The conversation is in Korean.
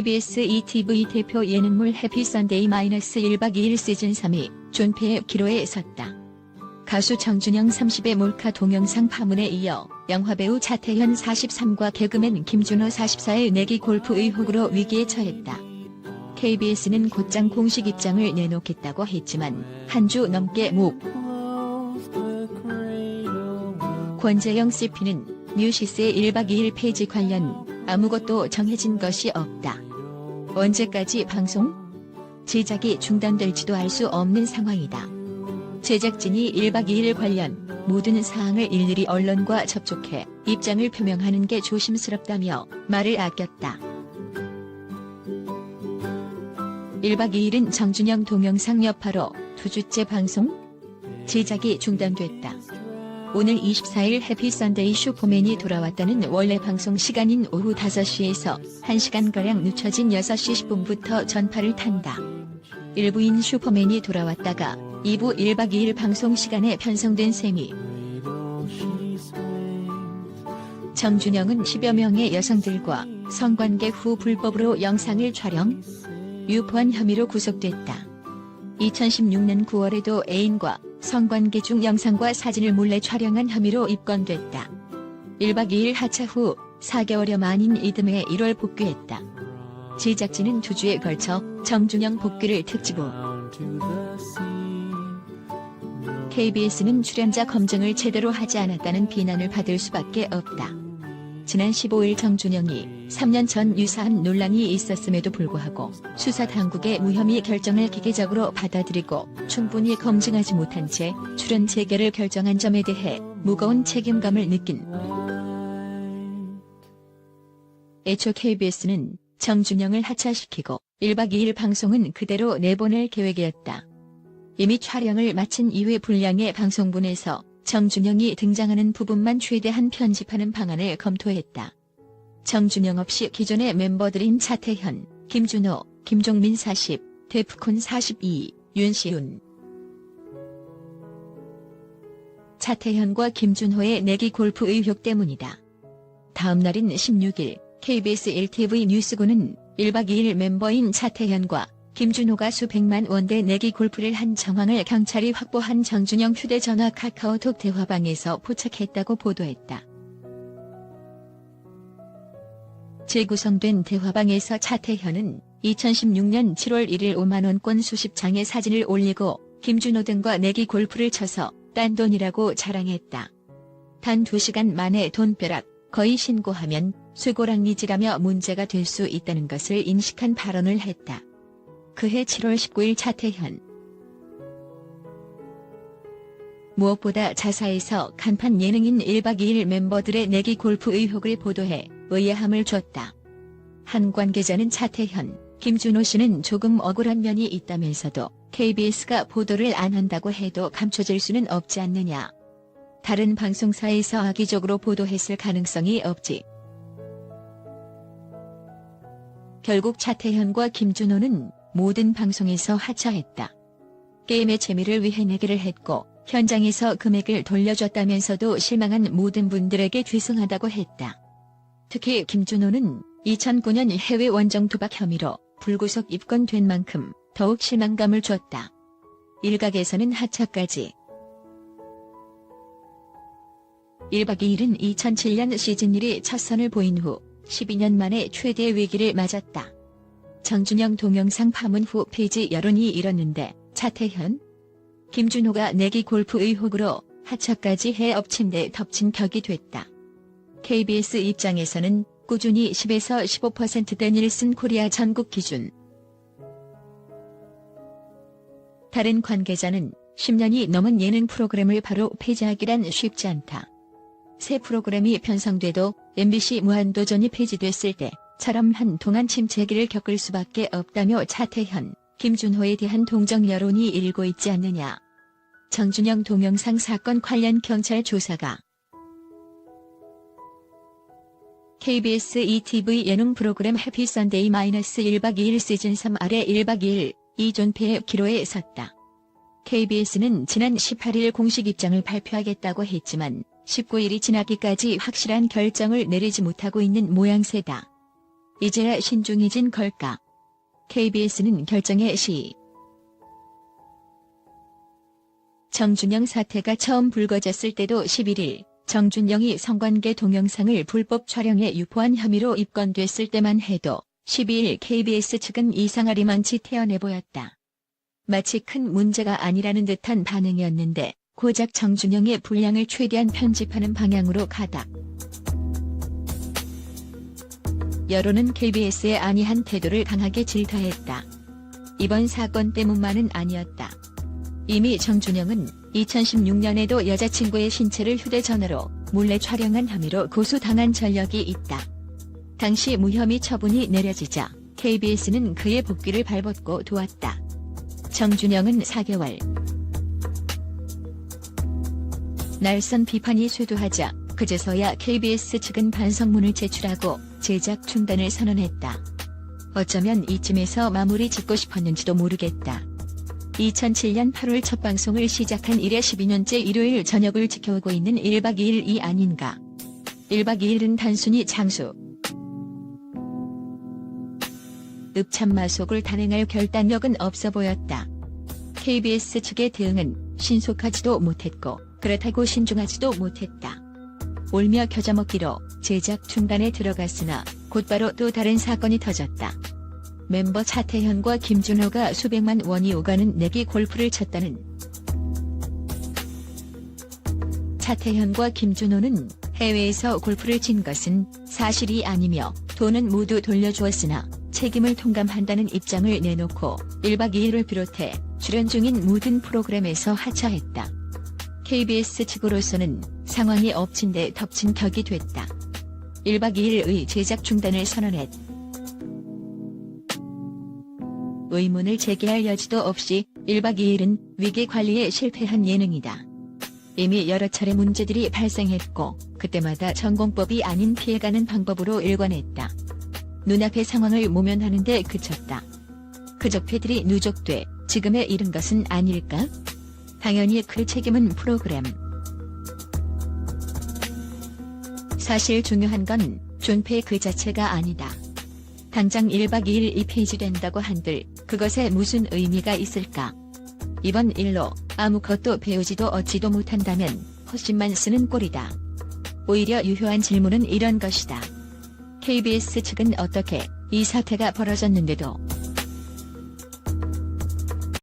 KBS ETV 대표 예능물 해피 선데이 마이너스 1박 2일 시즌 3이 존폐의 기로에 섰다. 가수 정준영 30의 몰카 동영상 파문에 이어 영화배우 차태현 43과 개그맨 김준호 44의 내기 골프 의혹으로 위기에 처했다. KBS는 곧장 공식 입장을 내놓겠다고 했지만 한 주 넘게 묵. 권재영 CP는 뉴시스의 1박 2일 폐지 관련 아무것도 정해진 것이 없다. 언제까지 방송? 제작이 중단될지도 알 수 없는 상황이다. 제작진이 1박 2일 관련 모든 사항을 일일이 언론과 접촉해 입장을 표명하는 게 조심스럽다며 말을 아꼈다. 1박 2일은 정준영 동영상 여파로 두 주째 방송? 제작이 중단됐다. 오늘 24일 해피 선데이 슈퍼맨이 돌아왔다는 원래 방송 시간인 오후 5시에서 1시간가량 늦춰진 6시 10분부터 전파를 탄다. 일부인 슈퍼맨이 돌아왔다가 2부 1박 2일 방송 시간에 편성된 셈이 정준영은 10여 명의 여성들과 성관계 후 불법으로 영상을 촬영, 유포한 혐의로 구속됐다. 2016년 9월에도 애인과 성관계 중 영상과 사진을 몰래 촬영한 혐의로 입건됐다. 1박 2일 하차 후 4개월여 만인 이듬해 1월 복귀했다. 제작진은 두 주에 걸쳐 정준영 복귀를 특집으로 KBS는 출연자 검증을 제대로 하지 않았다는 비난을 받을 수밖에 없다. 지난 15일 정준영이 3년 전 유사한 논란이 있었음에도 불구하고 수사 당국의 무혐의 결정을 기계적으로 받아들이고 충분히 검증하지 못한 채 출연 재개를 결정한 점에 대해 무거운 책임감을 느낀 애초 KBS는 정준영을 하차시키고 1박 2일 방송은 그대로 내보낼 계획이었다. 이미 촬영을 마친 이후에 분량의 방송분에서 정준영이 등장하는 부분만 최대한 편집하는 방안을 검토했다. 정준영 없이 기존의 멤버들인 차태현, 김준호, 김종민 40, 데프콘 42, 윤시훈. 차태현과 김준호의 내기 골프 의혹 때문이다. 다음 날인 16일 KBS 1TV 뉴스고는 1박 2일 멤버인 차태현과 김준호가 수백만 원대 내기 골프를 한 정황을 경찰이 확보한 정준영 휴대전화 카카오톡 대화방에서 포착했다고 보도했다. 재구성된 대화방에서 차태현은 2016년 7월 1일 5만원권 수십 장의 사진을 올리고 김준호 등과 내기 골프를 쳐서 딴 돈이라고 자랑했다. 단 2시간 만에 돈벼락, 거의 신고하면 쇠고랑리지라며 문제가 될 수 있다는 것을 인식한 발언을 했다. 그해 7월 19일 차태현 무엇보다 자사에서 간판 예능인 1박 2일 멤버들의 내기 골프 의혹을 보도해 의아함을 줬다. 한 관계자는 차태현, 김준호 씨는 조금 억울한 면이 있다면서도 KBS가 보도를 안 한다고 해도 감춰질 수는 없지 않느냐. 다른 방송사에서 악의적으로 보도했을 가능성이 없지. 결국 차태현과 김준호는 모든 방송에서 하차했다. 게임의 재미를 위해 내기를 했고 현장에서 금액을 돌려줬다면서도 실망한 모든 분들에게 죄송하다고 했다. 특히 김준호는 2009년 해외 원정 도박 혐의로 불구속 입건된 만큼 더욱 실망감을 줬다. 일각에서는 하차까지. 1박 2일은 2007년 시즌 1이 첫 선을 보인 후 12년 만에 최대 위기를 맞았다. 정준영 동영상 파문 후 페이지 여론이 일었는데 차태현, 김준호가 내기 골프 의혹으로 하차까지 해 엎친 데 덮친 격이 됐다. KBS 입장에서는 꾸준히 10에서 15%대 닐슨 코리아 전국 기준. 다른 관계자는 10년이 넘은 예능 프로그램을 바로 폐지하기란 쉽지 않다. 새 프로그램이 편성돼도 MBC 무한도전이 폐지됐을 때처럼 한동안 침체기를 겪을 수밖에 없다며 차태현, 김준호에 대한 동정 여론이 일고 있지 않느냐. 정준영 동영상 사건 관련 경찰 조사가 KBS ETV 예능 프로그램 해피 선데이 마이너스 1박 2일 시즌 3 아래 1박 2일 이존폐의 기로에 섰다. KBS는 지난 18일 공식 입장을 발표하겠다고 했지만 19일이 지나기까지 확실한 결정을 내리지 못하고 있는 모양새다. 이제야 신중해진 걸까? KBS는 결정의 시. 정준영 사태가 처음 불거졌을 때도 11일 정준영이 성관계 동영상을 불법 촬영해 유포한 혐의로 입건됐을 때만 해도 12일 KBS 측은 이상하리만치 태연해 보였다. 마치 큰 문제가 아니라는 듯한 반응이었는데 고작 정준영의 분량을 최대한 편집하는 방향으로 가다. 여론은 KBS의 안이한 태도를 강하게 질타했다. 이번 사건 때문만은 아니었다. 이미 정준영은 2016년에도 여자친구의 신체를 휴대전화로 몰래 촬영한 혐의로 고소당한 전력이 있다. 당시 무혐의 처분이 내려지자 KBS는 그의 복귀를 발벗고 도왔다. 정준영은 4개월. 날선 비판이 쇄도하자 그제서야 KBS 측은 반성문을 제출하고 제작 중단을 선언했다. 어쩌면 이쯤에서 마무리 짓고 싶었는지도 모르겠다. 2007년 8월 첫 방송을 시작한 이래 12년째 일요일 저녁을 지켜오고 있는 1박 2일이 아닌가. 1박 2일은 단순히 장수. 읍참마속을 단행할 결단력은 없어 보였다. KBS 측의 대응은 신속하지도 못했고 그렇다고 신중하지도 못했다. 울며 겨자먹기로 제작 중단에 들어갔으나 곧바로 또 다른 사건이 터졌다. 멤버 차태현과 김준호가 수백만 원이 오가는 내기 골프를 쳤다는 차태현과 김준호는 해외에서 골프를 친 것은 사실이 아니며 돈은 모두 돌려주었으나 책임을 통감한다는 입장을 내놓고 1박 2일을 비롯해 출연 중인 모든 프로그램에서 하차했다. KBS 측으로서는 상황이 엎친 데 덮친 격이 됐다. 1박 2일의 제작 중단을 선언했. 의문을 제기할 여지도 없이 1박 2일은 위기 관리에 실패한 예능이다. 이미 여러 차례 문제들이 발생했고 그때마다 전공법이 아닌 피해가는 방법으로 일관했다. 눈앞의 상황을 모면하는 데 그쳤다. 그적패들이 누적돼 지금에 이른 것은 아닐까? 당연히 그 책임은 프로그램. 사실 중요한 건 존폐 그 자체가 아니다. 당장 1박 2일 이 페이지 된다고 한들 그것에 무슨 의미가 있을까? 이번 일로 아무것도 배우지도 얻지도 못한다면 헛심만 쓰는 꼴이다. 오히려 유효한 질문은 이런 것이다. KBS 측은 어떻게 이 사태가 벌어졌는데도